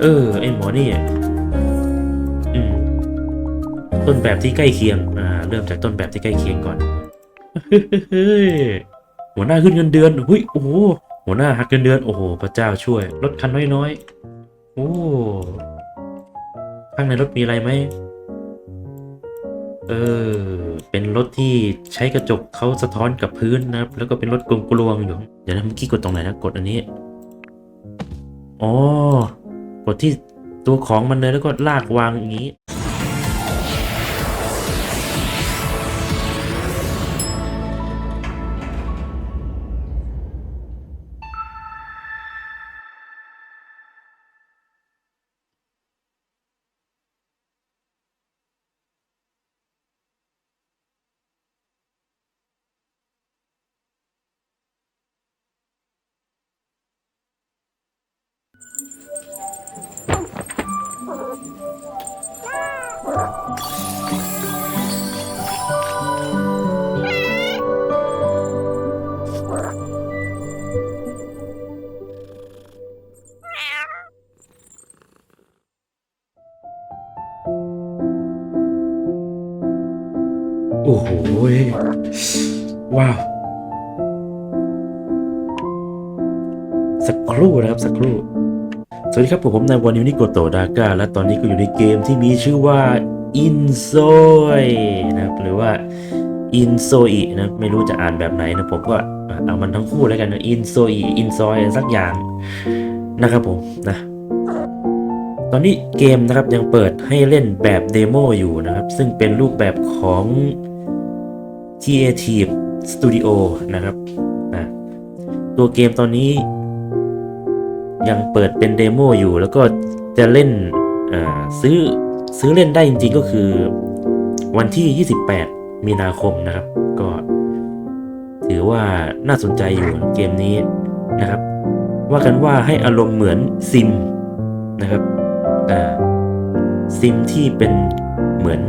เออ ไอหมอนี่อืม ต้นแบบที่ใกล้เคียง อ่า เริ่มจากต้นแบบที่ใกล้เคียงก่อน เฮ้ยหัวหน้าขึ้นเงินเดือนเฮ้ยโอ้โหหัวหน้าหักเงินเดือน โอ้โห พระเจ้าช่วย รถคันน้อยๆ โอ้ ข้างในรถมีอะไรไหม เออ เป็นรถที่ใช้กระจกเขาสะท้อนกับพื้นนะครับ แล้วก็เป็นรถกลวงๆอยู่ เดี๋ยวนะเมื่อกี้กดตรงไหนนะ กดอันนี้ อ๋อ กดที่ตัวของมันเลยแล้วก็ลากวางอย่างนี้ ดีครับผมผมนายวันนิวนิโกโตดาก้าและตอนนี้ก็อยู่ในเกมที่มีชื่อว่า i n s o i นะครับหรือว่า i n s o i นะไม่รู้จะอ่านแบบไหนนะผมก็เอามันทั้งคู่แล้วกันนะ i n s o i i n s o i สักอย่างนะครับผมนะตอนนี้เกมนะครับยังเปิดให้เล่นแบบเดโมอยู่นะครับ ซึ่งเป็นรูปแบบของ Creative Studio นะครับนะตัวเกมตอนนี้ ยังเปิดเป็นเดโมอยู่ แล้วก็จะเล่นซื้อซื้อเล่นได้จริงๆก็คือวันที่ 28 มีนาคมนะครับ ก็ ถือว่าน่าสนใจอยู่เกมนี้นะครับ ว่ากันว่าให้อารมณ์เหมือนซิมนะครับซิมที่เป็นเหมือน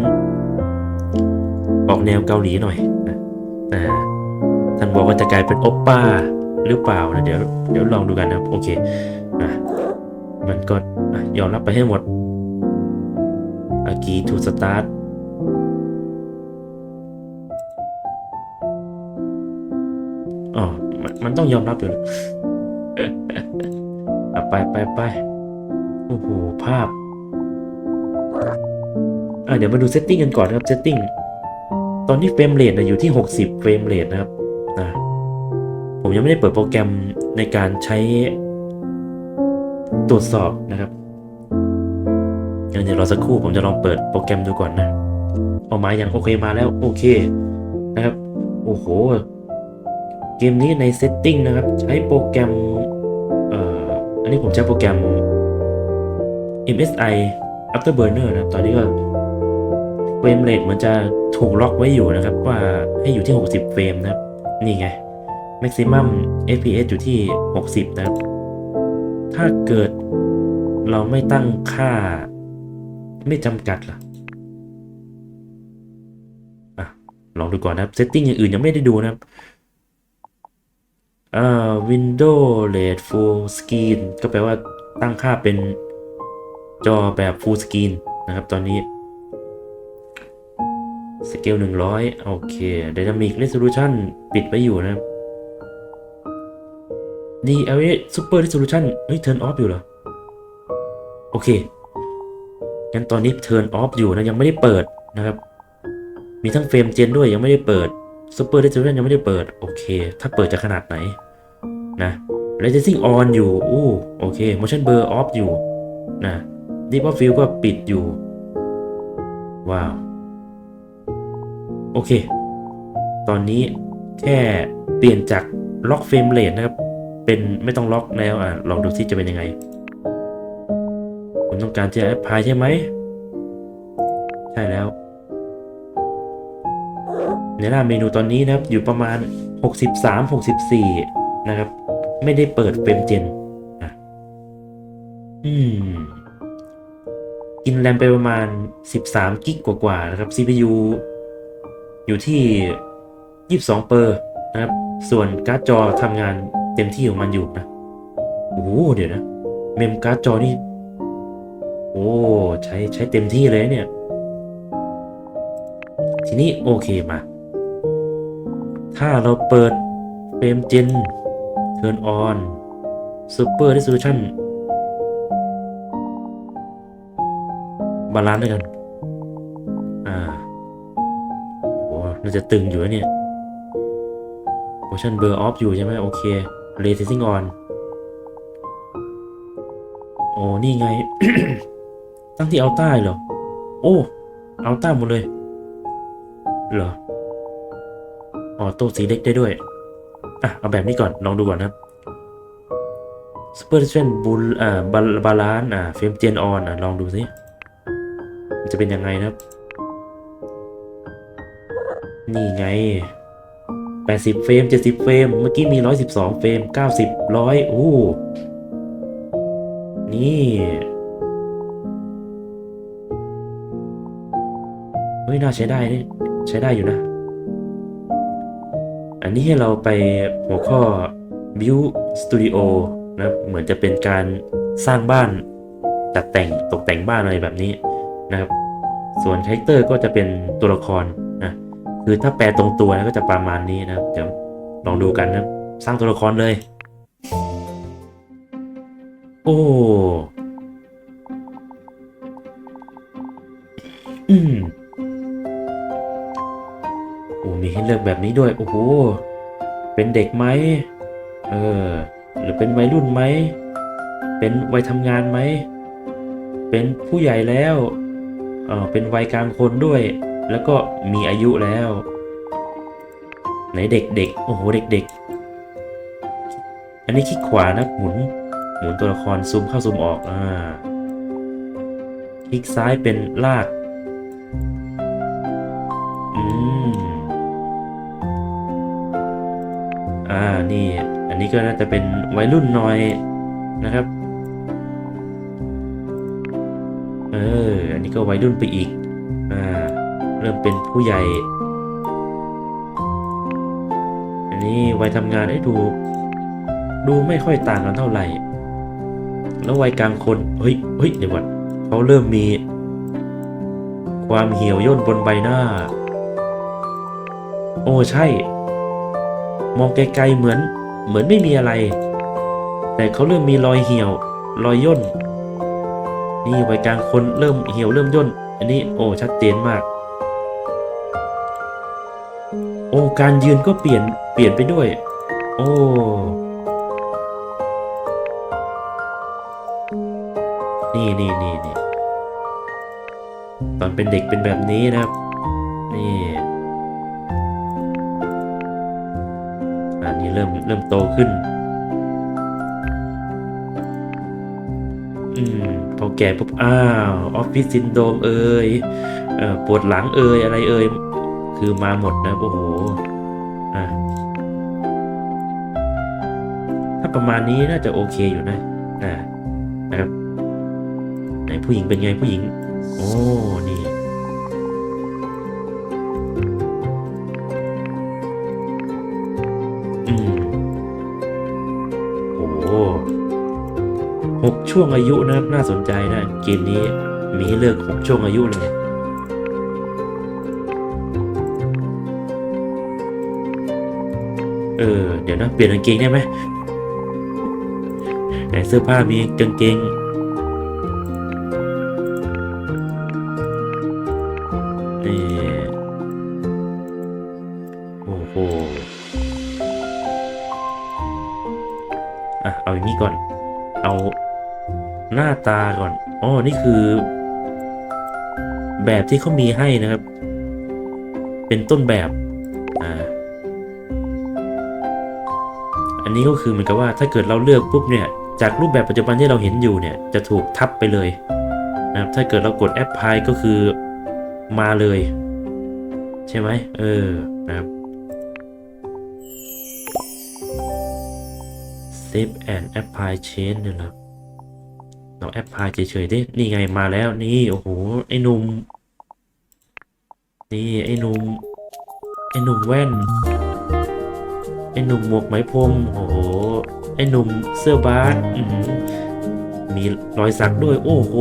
ออกแนวเกาหลีหน่อยนะอ่าท่านบอกว่าจะกลายเป็นโอปป้าหรือเปล่านะเดี๋ยวเดี๋ยวลองดูกันนะครับ โอเค อะมันก็อะยอมรับไปให้หมดอากีทูสตาร์ทอ๋อมันมันต้องยอมรับอยู่แล้วอะไปไปไปโอ้โห ภาพ อะเดี๋ยวมาดูเซตติ้งกันก่อนนะครับเซตติ้งตอนนี้เฟรมเรทนะอยู่ที่ 60 เฟรมเรทนะครับนะผมยังไม่ได้เปิดโปรแกรมในการใช้ ตรวจสอบนะครับเดี๋ยวรอสักครู่ผมจะลองเปิดโปรแกรมดูก่อนนะเอามาอย่างโอเคมาแล้วโอเคนะครับ โอ้โห เกมนี้ในเซตติ้งนะครับ ใช้โปรแกรมเอ่ออันนี้ผมใช้โปรแกรม MSI Afterburner นะครับตอนนี้ก็เฟรมเรทมันจะถูกล็อกไว้อยู่นะครับ ว่าให้อยู่ที่ 60 เฟรมนะครับ นี่ไง maximum fps อยู่ที่ 60 นะครับ ถ้าเกิดเราไม่ตั้งค่า ไม่จำกัดล่ะอะลองดูก่อนนะครับ setting อย่างอื่นยังไม่ได้ดูนะครับอ่า window rate full screen ก็แปลว่าตั้งค่าเป็นจอแบบ full screen นะครับตอนนี้สเกลหนึ่งร้อยโอเค Dynamic Resolution ปิดไว้อยู่นะครับ DLA Super Resolution เฮ้ย Turn off อยู่เหรอ โอเค งั้นตอนนี้ Turn off อยู่นะ ยังไม่ได้เปิดนะครับ มีทั้งเฟรมเจนด้วยยังไม่ได้เปิด Super Resolution ยังไม่ได้เปิด โอเค ถ้าเปิดจะขนาดไหนนะ Licensing on อยู่อู้โอเค Motion Blur off อยู่นะ Deep of Field ก็ปิดอยู่ ว้าว โอเค ตอนนี้แค่เปลี่ยนจากล็อกเฟรมเรทนะครับ เป็นไม่ต้องล็อกแล้วอะลองดูซิจะเป็นยังไง คุณต้องการจะแอปพลายใช่ไหม ใช่แล้ว ในหน้าเมนูตอนนี้นะครับ อยู่ประมาณ 63 64 นะครับ ไม่ได้เปิดเฟรมเจนอะอืม กินแรมไปประมาณ 13 กิกกว่าๆนะครับ CPU อยู่ที่ 22 เปอร์นะครับ ส่วนการ์ดจอทำงาน เต็มที่ของมันอยู่นะโอ้โหเดี๋ยวนะ เมมการ์ดจอนี่ โอ้ใช้ใช้เต็มที่เลยเนี่ย ทีนี้โอเคมา ถ้าเราเปิดเฟรมเจน Turn on Super Resolution บาลานซ์ด้วยกัน อ่า โอ้น่าจะตึงอยู่นะเนี่ย motion blur off อยู่ใช่ไหมโอเค ray tracing on โอ้นี่ไง ตั้งที่เอาใต้เหรอ โอ้ เอาใต้หมดเลย เหรอ อ๋อโต้สีเล็กได้ด้วย อะ เอาแบบนี้ก่อน ลองดูก่อนนะครับ Super Resolution บุลอ่าบาบาลานอ่าเฟรมเจนออนอะลองดูสิมันจะเป็นยังไงนะครับ นี่ไง 80 เฟรม 70 เฟรม เมื่อกี้มี 112 เฟรม 90 100โอ้นี่เฮ้ยน่าใช้ได้นี่ใช้ได้อยู่นะ อันนี้ให้เราไปหัวข้อ Build Studio นะเหมือนจะเป็นการสร้างบ้านจัดแต่งตกแต่งบ้านอะไรแบบนี้นะครับ ส่วนคาแรคเตอร์ก็จะเป็นตัวละคร คือถ้าแปลตรงตัวนะก็จะประมาณนี้นะครับเดี๋ยวลองดูกันนะสร้างตัวละครเลย โอ้อืมโอ้มีให้เลือกแบบนี้ด้วย โอ้โห เป็นเด็กไหม เออ หรือเป็นวัยรุ่นไหม เป็นวัยทำงานไหม เป็นผู้ใหญ่แล้ว เออเป็นวัยกลางคนด้วย แล้วก็มีอายุแล้ว ไหนเด็กๆ โอ้โหเด็กๆ อันนี้คลิกขวานะหมุน หมุนตัวละครซูมเข้าซูมออกอ่าคลิกซ้ายเป็นลาก อืม อ่า นี่ อันนี้ก็น่าจะเป็นวัยรุ่นหน่อยนะครับ เออ อันนี้ก็วัยรุ่นไปอีก เริ่มเป็นผู้ใหญ่ อันนี้วัยทำงานให้ดู ดูไม่ค่อยต่างกันเท่าไหร่ แล้ววัยกลางคน เฮ้ยเฮ้ยเดี๋ยวก่อนเขาเริ่มมี ความเหี่ยวย่นบนใบหน้า โอ้ใช่ มองไกลๆเหมือน เหมือนไม่มีอะไร แต่เขาเริ่มมีรอยเหี่ยว รอยย่นนี่วัยกลางคนเริ่มเหี่ยวเริ่มย่น อันนี้โอ้ชัดเจนมาก โอ้การยืนก็เปลี่ยนเปลี่ยนไปด้วย โอ้นี่นี่นี่นี่ตอนเป็นเด็กเป็นแบบนี้นะครับ นี่อันนี้เริ่มเริ่มโตขึ้น อืม พอแก่ปุ๊บ อ้าว ออฟฟิศซินโดมเอ่ยเอ่อปวดหลังเอ่ยอะไรเอ่ย คือมาหมดนะโอ้โหอะถ้าประมาณนี้น่าจะโอเคอยู่นะอ่านะครับไหนผู้หญิงเป็นไงผู้หญิง โอ้ นี่อืมโอ้หหกช่วงอายุนะครับน่าสนใจนะเกมนี้มีให้เลือกหกช่วงอายุเลย เออ เดี๋ยวนะเปลี่ยนกางเกงได้ไหมไหนเสื้อผ้ามีกางเกงนี่โอ้โหอะเอาอย่างนี้ก่อน เอาหน้าตาก่อนอ๋อนี่คือ แบบที่เขามีให้นะครับ เป็นต้นแบบ อ่า อันนี้ก็คือเหมือนกับว่าถ้าเกิดเราเลือกปุ๊บเนี่ยจากรูปแบบปัจจุบันที่เราเห็นอยู่เนี่ยจะถูกทับไปเลยนะครับถ้าเกิดเรากดแอปพลายก็คือมาเลย ใช่ไหมเออนะครับ save and apply change เนี่ยนะครับเราแอปพลายเฉยๆดินี่ไงมาแล้วนี่โอ้โหไอ้หนุ่มนี่ไอ้หนุ่มไอ้หนุ่มแว่น อ้หนุ่มหมวกไหมพรมโอ้โหไอ้หนุ่มเสื้อบาสมีรอยสักด้วย โอ้โห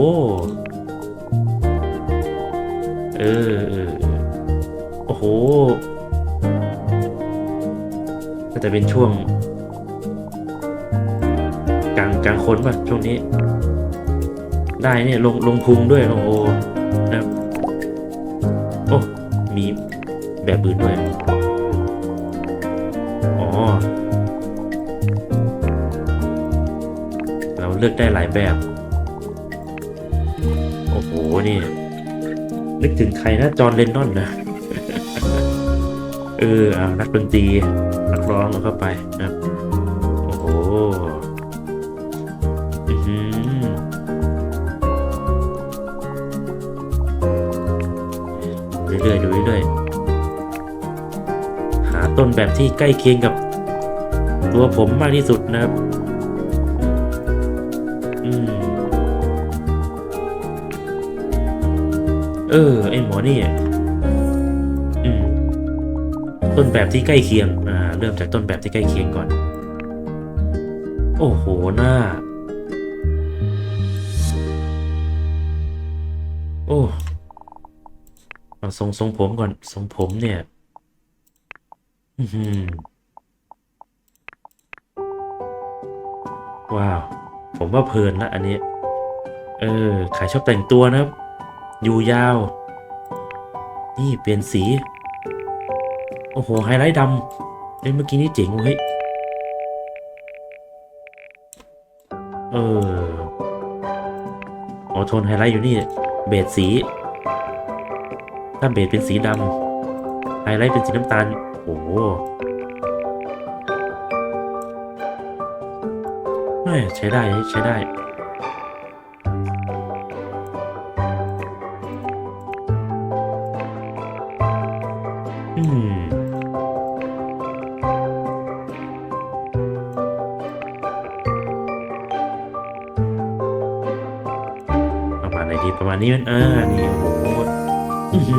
เออโอ้โหก็จะเป็นช่วง กลางกลางคนป่ะ ช่วงนี้ ได้เนี่ยลงลงพุงด้วยโอ้โหนะโอ้มีแบบอื่นด้วย เราเลือกได้หลายแบบ โอ้โห นี่ นึกถึงใครนะจอห์นเลนนอนนะ เออเอานักดนตรี นักร้องเข้าไปนะครับ โอ้โหอื้อหือเรื่อยๆดูเรื่อยๆหาต้นแบบที่ใกล้เคียงกับ ตัวผมมากที่สุดนะครับ อืม เออ ไอหมอนี่ อืม ต้นแบบที่ใกล้เคียง อ่า เริ่มจากต้นแบบที่ใกล้เคียงก่อน โอ้โห หน้า โอ้เอาทรงทรงผมก่อน ทรงผมเนี่ย อือ ว้าว ผมว่าเพลินละอันนี้ เออ ขายชอบแต่งตัวนะครับ อยู่ยาว นี่เปลี่ยนสี โอ้โห ไฮไลท์ดำเอ้ยเมื่อกี้นี่เจ๋งเว้ยเออออโทนไฮไลท์อยู่นี่ เบสสี ถ้าเบสเป็นสีดำไฮไลท์เป็นสีน้ำตาล โอ้ โหแม่ใช้ได้ใช้ได้ อืมประมาณไหนดีประมาณนี้มันอ่านี่โอ้โห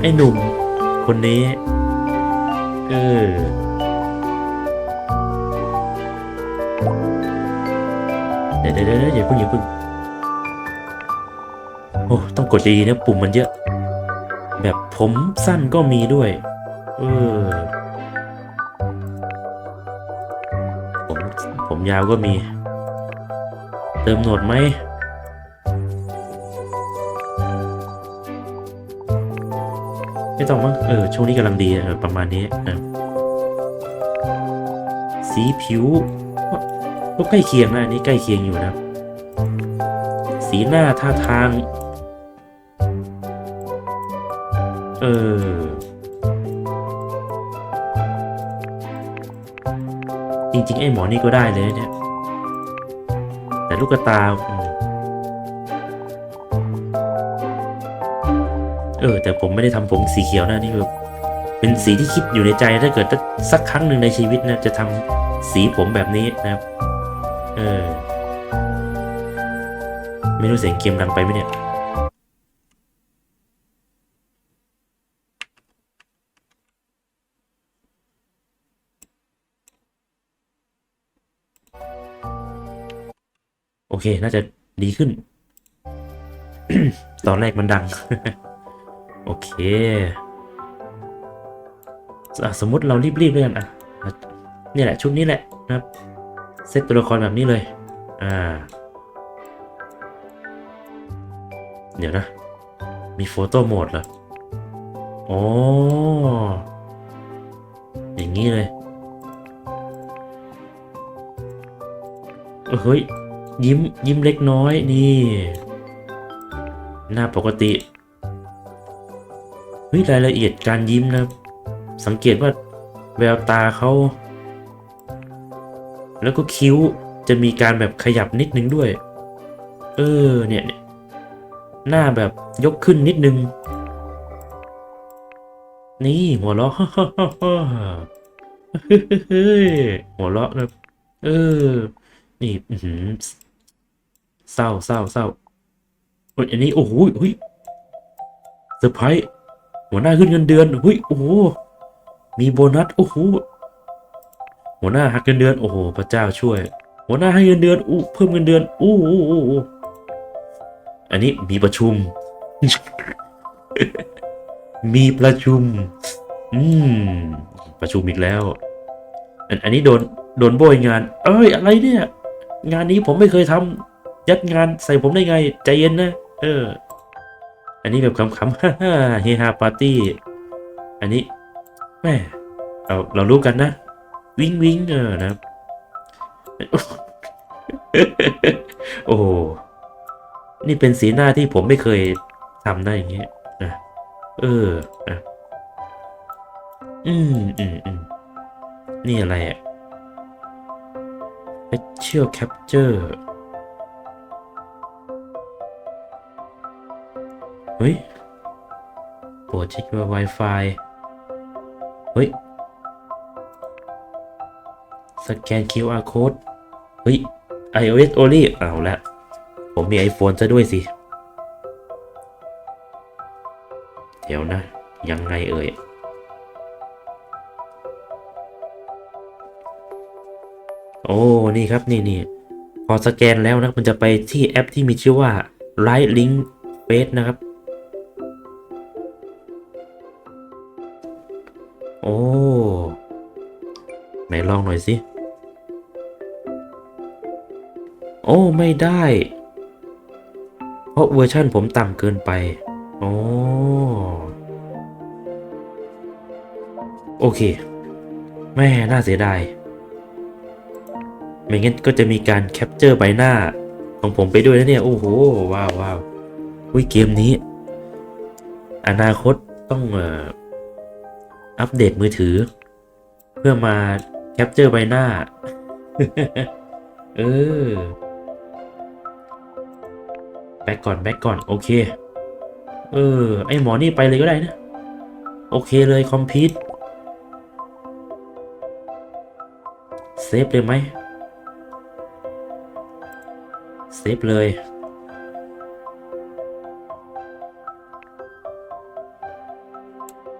ไอ้หนุ่ม คนนี้ เออ ดี๋ยวเดี๋ยวเดี๋ยวอย่าเพิ่งอย่าเพิ่งโอ้ต้องกดดีนะปุ่มมันเยอะ แบบผมสั้นก็มีด้วย เออผมผมยาวก็มี เติมโหนวดไหมไม่ต้องมั้งเออช่วงนี้กำลังดีเออประมาณนี้นะสีผิว ก็ใกล้เคียงนะอันนี้ใกล้เคียงอยู่นะสีหน้าท่าทาง เออจริงๆ ไอ้หมอนี่ก็ได้เลยนะเนี่ย แต่ลูกตาอเออ แต่ผมไม่ได้ทำผมสีเขียวนะนี่แบบเป็นสีที่คิดอยู่ในใจถ้าเกิดสักครั้งหนึ่งในชีวิตนะจะทำสีผมแบบนี้นะครับ เออ ไม่รู้เสียงเกมดังไปไหมเนี่ย โอเค น่าจะดีขึ้น ตอนแรกมันดัง โอเค สมมติเรารีบๆเลยกันอะอะนี่แหละ ชุดนี้แหละนะครับ เซตตัวละครแบบนี้เลย อ่า เดี๋ยวนะ มีโฟโต้โหมดเหรออ๋ออย่างนี้เลยเฮ้ย ยิ้มยิ้มเล็กน้อยนี่ หน้าปกติเฮ้ยรายละเอียดการยิ้มนะ สังเกตว่าแววตาเขา แล้วก็คิ้วจะมีการแบบขยับนิดนึงด้วย เออเนี่ยเนี่ยหน้าแบบยกขึ้นนิดนึง นี่หัวเราะหัวเราะนะเออ นี่เศร้าเศร้าเศร้าเฮ้ยอันนี้โอ้โหเฮ้ยเซอร์ไพรส์หัวหน้าขึ้นเงินเดือนเฮ้ยโอ้โหมีโบนัสโอ้โห หัวหน้าหักเงินเดือน โอ้โห พระเจ้าช่วย หัวหน้าให้เงินเดือน อู้เพิ่มเงินเดือนอู้อู้อู้อู้อันนี้มีประชุม มีประชุม อืม ประชุมอีกแล้ว อันอันนี้โดน โดนโบยงาน เอ้ย อะไรเนี่ย งานนี้ผมไม่เคยทำยัดงานใส่ผมได้ไง ใจเย็นนะ เออ อันนี้แบบขำๆฮ่าฮ่าเฮฮาปาร์ตี้ อันนี้แม่เราเรารู้กันนะ วิงวิงเออนะครับ โอ้โหนี่เป็นสีหน้าที่ผมไม่เคยทำได้อย่างเงี้ยนะเออนะอืมอืมอืมนี่อะไรอะ Facial Capture เฮ้ยโปรดเช็คว่า Wi-Fi เฮ้ย สแกน QR code เฮ้ย iOS only เอาละ ผมมี iPhone ซะด้วยสิ เดี๋ยวนะ ยังไงเอ่ย โอ้ นี่ครับ นี่นี่พอสแกนแล้วนะ มันจะไปที่แอปที่มีชื่อว่า Right Link Face นะครับ โอ้ ไหนลองหน่อยสิ อ้ไม่ได้ เพราะเวอร์ชั่นผมต่ำเกินไป โอ้โอเค แม่น่าเสียดาย ไม่งั้นก็จะมีการแคปเจอร์ใบหน้า ของผมไปด้วยนะเนี่ย โอ้โห ว้าวว้าวอุ้ยเกมนี้ อนาคตต้องอัปเดตมือถือ เพื่อมาแคปเจอร์ใบหน้า เออ แบ็กก่อนแบ็กก่อนโอเค เออ ไอหมอนี่ไปเลยก็ได้นะ โอเคเลยคอมพิวต์เซฟเลยไหมเซฟเลย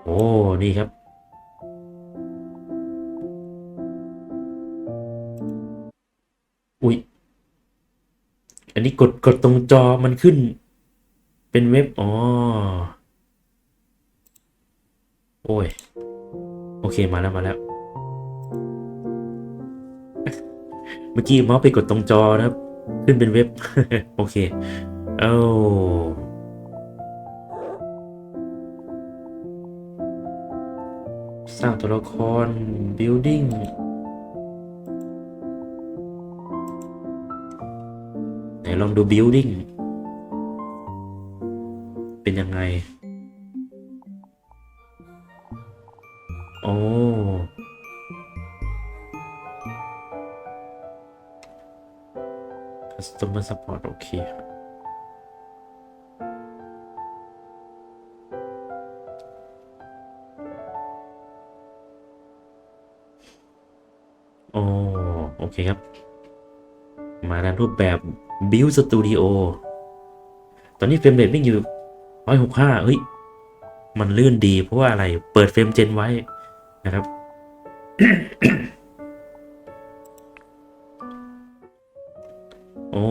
โอ้ นี่ครับ กดกดตรงจอมันขึ้น เป็นเว็บอ๋อโอ้ย โอเคมาแล้วมาแล้ว เมื่อกี้เมาส์ไปกดตรงจอนะครับ ขึ้นเป็นเว็บ โอเค เอ้าสร้างตัวละคร building ลองดู building เป็นยังไง โอ้ customer support โอเคโอ้โอเคครับ มาในรูปแบบ Build Studio ตอนนี้เฟรมเรทวิ่งอยู่ร้อยหกห้าเฮ้ย มันลื่นดีเพราะว่าอะไร เปิดเฟรมเจนไว้นะครับ โอ้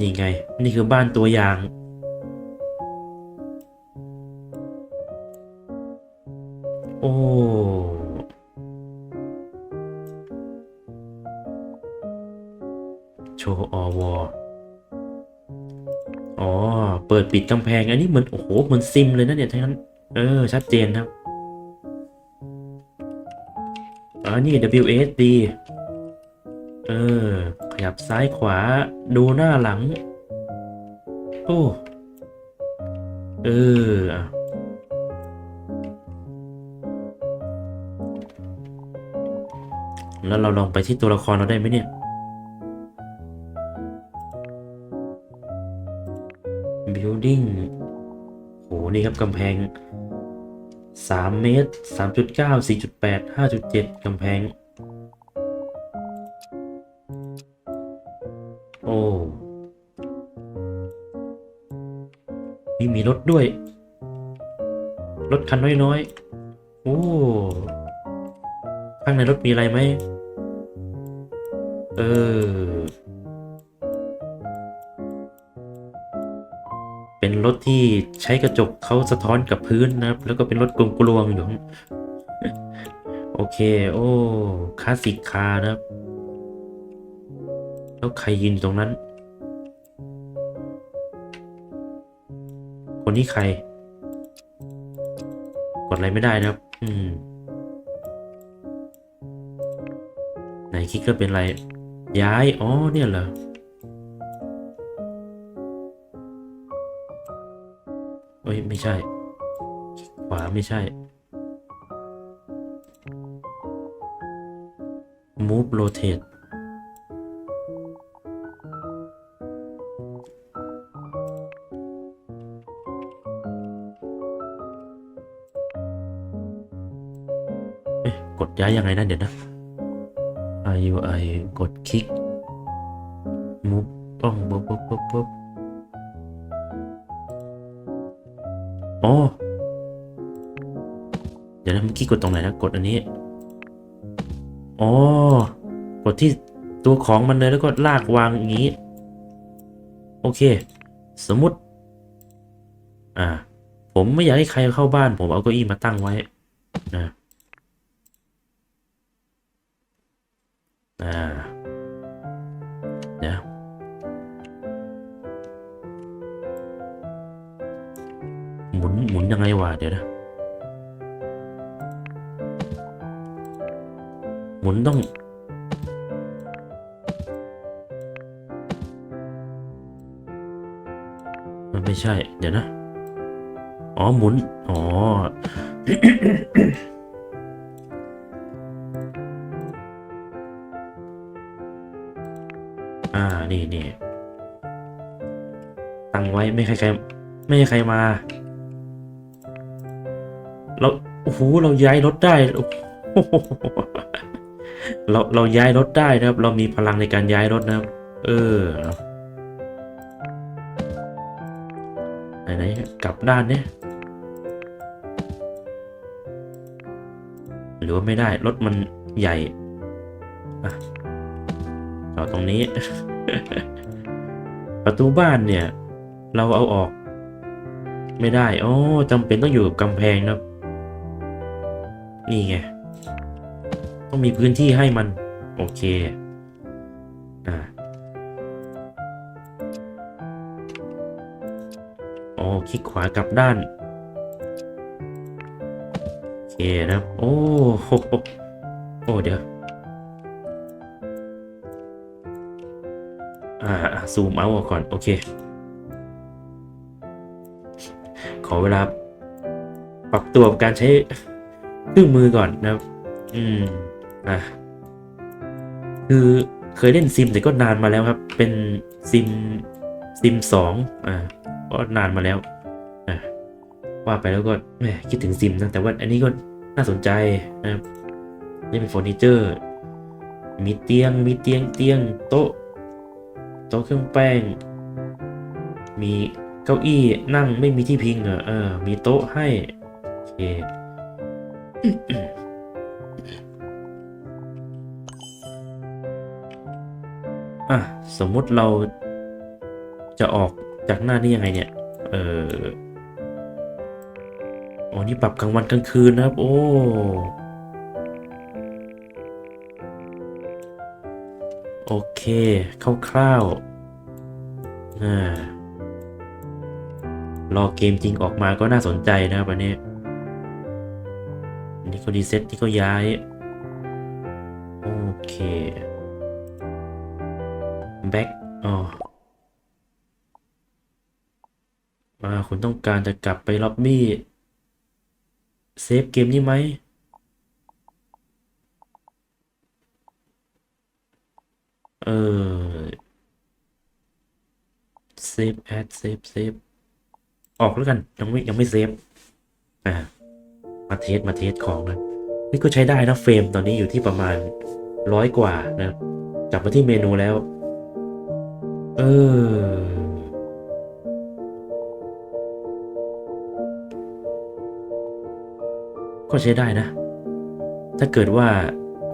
นี่ไง นี่คือบ้านตัวอย่าง ปิดกำแพง อันนี้เหมือนโอ้โหเหมือนซิมเลยนะเนี่ยทั้งนั้นเออ ชัดเจนครับอ๋อนี่ WSD เออ ขยับซ้ายขวาดูหน้าหลัง โอ้ เออแล้วเราลองไปที่ตัวละครเราได้ไหมเนี่ย กำแพง 3 เมตร 3.9 4.8 5.7 กำแพง โอ้มีมีรถด้วย รถคันน้อยๆ โอ้ ข้างในรถมีอะไรไหม เออ เป็นรถที่ใช้กระจกเขาสะท้อนกับพื้นนะครับ แล้วก็เป็นรถกลวงๆอยู่โอเค โอ้คลาสสิกคาร์นะครับ แล้วใครยืนอยู่ตรงนั้น คนนี้ใคร กดอะไรไม่ได้นะครับ อืมไหนคลิกก็เป็นไร ย้าย อ๋อ เนี่ยเหรอ เอ้ย ไม่ใช่ ขวาไม่ใช่ move rotate เอ๊ะกดย้ายยังไงนะเดี๋ยวนะ I U I กดคลิก move ต้องปุ๊บปุ๊บปุ๊บปุ๊บ มื่อกี้กดตรงไหนนะกดอันนี้อ๋อกดที่ตัวของมันเลยแล้วก็ลากวางอย่างนี้ โอเค สมมุติ อ่า ผมไม่อยากให้ใครเข้าบ้าน ผมเอาเก้าอี้มาตั้งไว้นะอ่าเดี๋ยหมุนหมุนยังไงวะเดี๋ยวนะ มุนต้อง มันไม่ใช่ เดี๋ยวนะ อ๋อหมุน อ๋อ อ่า นี่นี่ตั้งไว้ไม่ใครใครไม่ให้ใครมาเราโอ้โหเราย้ายรถได้โอ้โห เราเราย้ายรถได้นะครับ เรามีพลังในการย้ายรถนะครับ เออไหนไหนกลับด้านเนี่ยหรือว่าไม่ได้รถมันใหญ่อะจอตรงนี้ ประตูบ้านเนี่ย เราเอาออก ไม่ได้ โอ๋อจำเป็นต้องอยู่กับกำแพงนะครับ นี่ไง ต้องมีพื้นที่ให้มัน โอเคอ่าอ๋อคลิกขวากลับด้าน โอเคนะโอ้โหโอ้เดี๋ยวอ่าซูมเอาออกก่อน โอเค ขอเวลา ปรับตัวกับการใช้เครื่องมือก่อนนะครับ อืม อะคือเคยเล่นซิมแต่ก็นานมาแล้วครับ เป็นซิมซิมสองอ่าก็นานมาแล้วอะว่าไปแล้วก็แหมคิดถึงซิมนะแต่ว่าอันนี้ก็น่าสนใจนะครับนี่เป็นเฟอร์นิเจอร์ มีเตียง มีเตียงเตียงโต๊ะโต๊ะเครื่องแป้ง มีเก้าอี้นั่งไม่มีที่พิงเหรอเออ มีโต๊ะให้ โอเค อะ สมมุติเราจะออกจากหน้านี้ยังไงเนี่ย เอออ๋อนี่ปรับกลางวันกลางคืนนะครับ โอ้ โอเคคร่าวๆอ่ารอเกมจริงออกมาก็น่าสนใจนะครับวันนี้อันนี้ก็รีเซ็ตที่ก็ย้าย แบ็กอ๋อมาคุณต้องการจะกลับไปล็อบบี้เซฟเกมนี้ไหมเออเซฟแอดเซฟเซฟออกแล้วกันยังไม่ยังไม่เซฟอ่ามาเทสมาเทสของเลยนี่ก็ใช้ได้นะเฟรมตอนนี้อยู่ที่ประมาณร้อยกว่านะกลับมาที่เมนูแล้ว เออ ก็ใช้ได้นะ ถ้าเกิดว่า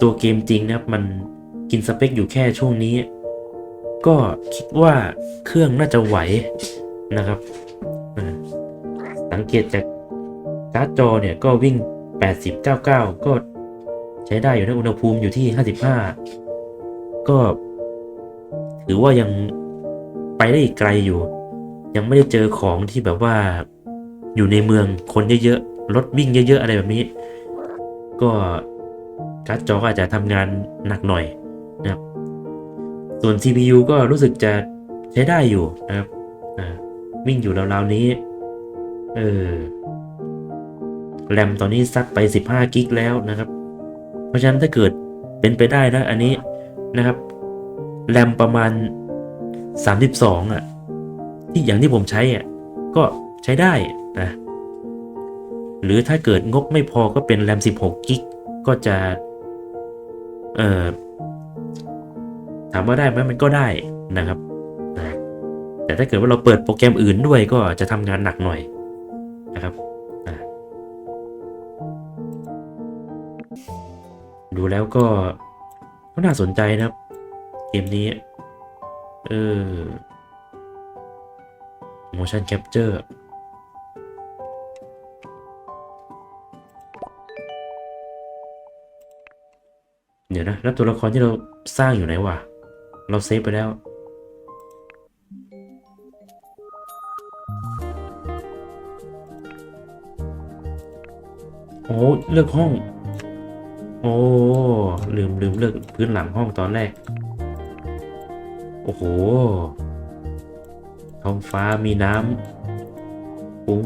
ตัวเกมจริงนะครับ มันกินสเปคอยู่แค่ช่วงนี้ ก็คิดว่าเครื่องน่าจะไหวนะครับ สังเกตจากการ์ดจอเนี่ยก็วิ่ง 80 99 ก็ใช้ได้อยู่นะอุณหภูมิอยู่ที่ 55 ก็ถือว่ายัง ไปได้อีกไกลอยู่ ยังไม่ได้เจอของที่แบบว่าอยู่ในเมืองคนเยอะๆรถวิ่งเยอะๆอะไรแบบนี้ ก็การ์ดจอก็อาจจะทำงานหนักหน่อยนะครับ ส่วน CPU ก็รู้สึกจะใช้ได้อยู่นะครับวิ่งอยู่ราวๆนี้ เออ แรมตอนนี้ซัดไป 15 กิกแล้วนะครับ เพราะฉะนั้นถ้าเกิดเป็นไปได้นะอันนี้นะครับ แรมประมาณ 32อะที่อย่างที่ผมใช้อะก็ใช้ได้นะหรือถ้าเกิดงบไม่พอก็เป็นแรม16กิกก็จะเอ่อถามว่าได้ไหมมันก็ได้นะครับนะแต่ถ้าเกิดว่าเราเปิดโปรแกรมอื่นด้วยก็จะทำงานหนักหน่อยนะครับอะดูแล้วก็ก็น่าสนใจนะครับ เกมนี้ เออ motion capture เดี๋ยวนะ แล้วตัวละครที่เราสร้างอยู่ไหนวะ เราเซฟไปแล้ว โอ้ เลือกห้อง โอ้ ลืมลืมเลือกพื้นหลังห้องตอนแรก โอ้โห ท้องฟ้ามีน้ำปุ้ง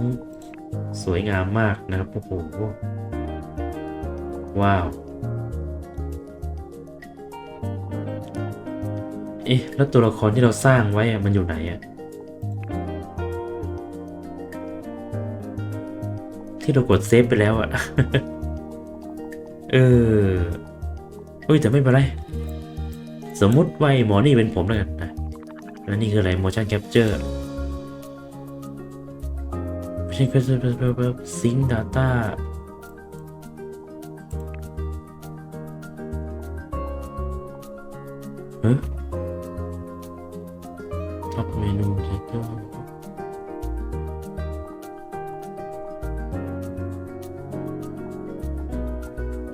สวยงามมากนะครับ โอ้โห ว้าว เอ๊ะ แล้วตัวละครที่เราสร้างไว้มันอยู่ไหนอะที่เรากดเซฟไปแล้วอะเออเฮ้ยแต่ไม่เป็นไร สมมุติว่าไอ้หมอนี่เป็นผมแล้วกันนะแล้วนี่คืออะไร motion capture motion capture sync data เฮ้ยท็อปเมนูไทเทล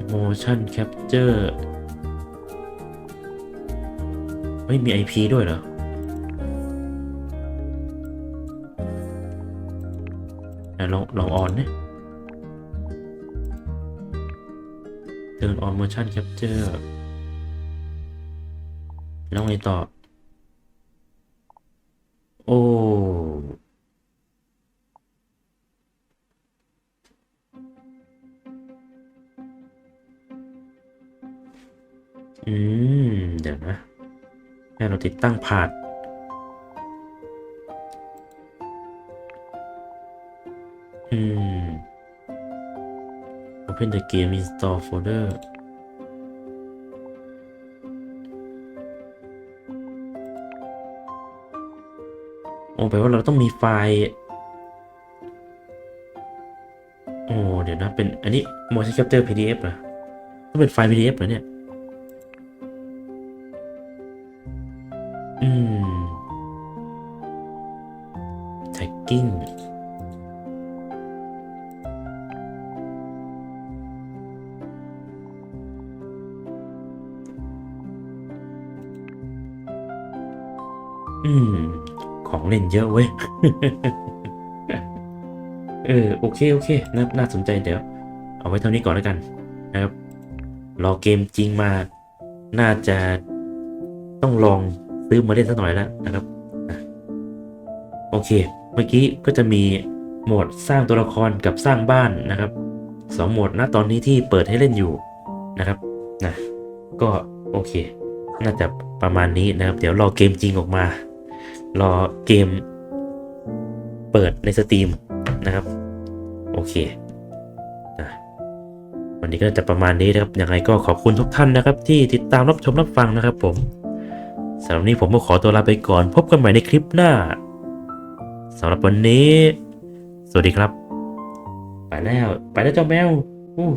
โมชั่นแคปเจอร์ ไม่มี IP ด้วยเหรอ ลองลองออนเนี่ย Turn on motion capture แล้วไงต่อ โอ้ อืม เดี๋ยวนะ ให้เราติดตั้งผ่านอืม Open the game install folder โอ้แปลว่าเราต้องมีไฟล์ โอ้ เดี๋ยวนะ เป็น อันนี้ motion capture PDF เหรอต้องเป็นไฟล์ PDF เหรอเนี่ย อืม ของเล่นเยอะเว้ย เออ โอเค โอเค น่าน่าสนใจเดี๋ยว เอาไว้เท่านี้ก่อนแล้วกันนะครับ รอเกมจริงมา น่าจะต้องลองซื้อมาเล่นสักหน่อยแล้วนะครับ โอเค เมื่อกี้ก็จะมีโหมดสร้างตัวละครกับสร้างบ้านนะครับสองโหมดณตอนนี้ที่เปิดให้เล่นอยู่นะครับนะก็โอเค น่าจะประมาณนี้นะครับ เดี๋ยวรอเกมจริงออกมา รอเกมเปิดในสตรีมนะครับ โอเคนะวันนี้ก็จะประมาณนี้นะครับยังไงก็ขอบคุณทุกท่านนะครับ ที่ติดตามรับชมรับฟังนะครับผมสำหรับวันนี้ผมก็ขอตัวลาไปก่อน พบกันใหม่ในคลิปหน้าสำหรับวันนี้ สวัสดีครับ ไปแล้ว ไปแล้วเจ้าแมวอู้